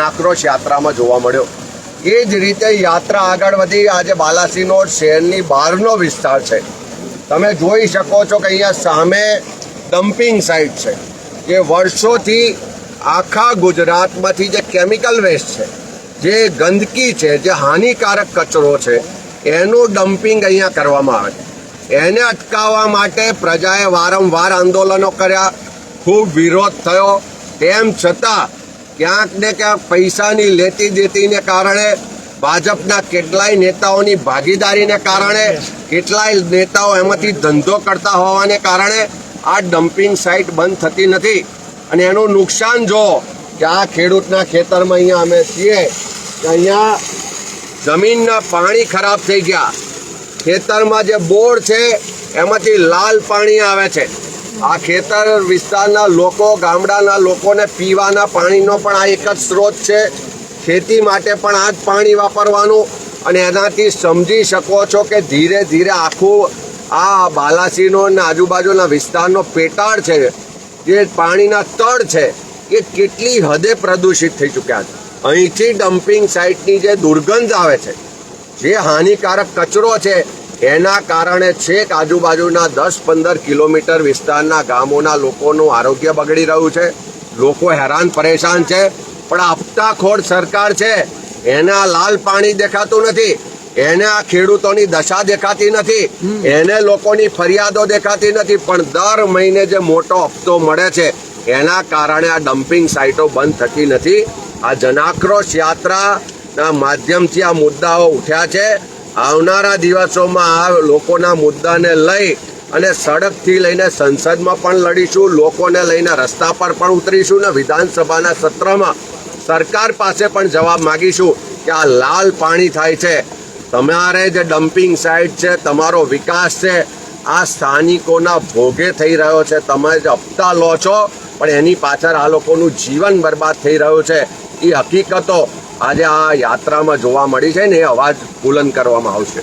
આક્રોશ યાત્રામાં જોવા મળ્યો. એ જ રીતે યાત્રા આગળ વધી આજે બાલાસીનો શહેરની બહારનો વિસ્તાર છે. તમે જોઈ શકો છો કે અહીંયા સામે ડમ્પિંગ સાઇટ છે, જે વર્ષોથી આખા ગુજરાતમાંથી જે કેમિકલ વેસ્ટ છે, જે ગંદકી છે, જે હાનિકારક કચરો છે, એનું ડમ્પિંગ અહીંયા કરવામાં આવે છે. એને અટકાવવા માટે પ્રજાએ વારંવાર આંદોલનો કર્યા, ખૂબ વિરોધ થયો. તેમ છતાં ક્યાંક ને ક્યાંક પૈસાની લેતી દેતીને કારણે ભાજપના કેટલાય નેતાઓની ભાગીદારીને કારણે કેટલાય નેતાઓ એમાંથી ધંધો કરતા હોવાને કારણે આ ડમ્પિંગ સાઇટ બંધ થતી નથી. અને એનું નુકસાન જો કે આ ખેડૂતના ખેતરમાં અહીંયા અમે છીએ અહીંયા જમીનના પાણી ખરાબ થઈ ગયા. ખેતરમાં જે બોર છે, એમાંથી લાલ પાણી આવે છે. આ ખેતર વિસ્તારના લોકો, ગામડાના લોકોને પીવાના પાણીનો પણ આ એક જ સ્ત્રોત છે. ખેતી માટે પણ આ જ પાણી વાપરવાનું. અને એનાથી સમજી શકો છો કે ધીરે ધીરે આખું આ બાલાસીનો અને આજુબાજુના વિસ્તારનો પેટાળ છે, જે પાણીના તળ છે, એ કેટલી હદે પ્રદૂષિત થઈ ચૂક્યા છે. અહીંથી ડમ્પિંગ સાઇટની જે દુર્ગંધ આવે છે, જે હાનિકારક કચરો છે એના કારણે છેક આજુબાજુના દસ પંદર કિલોમીટર વિસ્તારના ગામોના લોકોનું આરોગ્ય બગડી રહ્યું છે. લોકો હેરાન પરેશાન છે, પણ આપતાખોડ સરકાર છે. એના લાલ પાણી દેખાતું નથી. એને આ ખેડૂતોની દશા દેખાતી નથી. એને લોકોની ફરિયાદો દેખાતી નથી. પણ દર મહિને જે મોટો હપ્તો મળે છે, એના કારણે આ ડમ્પિંગ સાઇટો બંધ થતી નથી. આ જનાક્રોશ યાત્રાના માધ્યમથી આ મુદ્દાઓ ઉઠ્યા છે. આવનારા દિવસોમાં આ લોકોના મુદ્દાને લઈ અને સડકથી લઈને સંસદમાં પણ લડીશું, લોકોને લઈને રસ્તા પર પણ ઉતરીશું ને વિધાનસભાના સત્રમાં સરકાર પાસે પણ જવાબ માગીશું કે આ લાલ પાણી થાય છે. તમારે જે ડમ્પિંગ સાઇટ છે, તમારો વિકાસ છે, આ સ્થાનિકોના ભોગે થઈ રહ્યો છે. તમે જે હપ્તા લો છો, પણ એની પાછળ આ લોકોનું જીવન બરબાદ થઈ રહ્યું છે. એ હકીકતો આજે આ યાત્રામાં જોવા મળી છે ને એ અવાજ બુલંદ કરવામાં આવશે.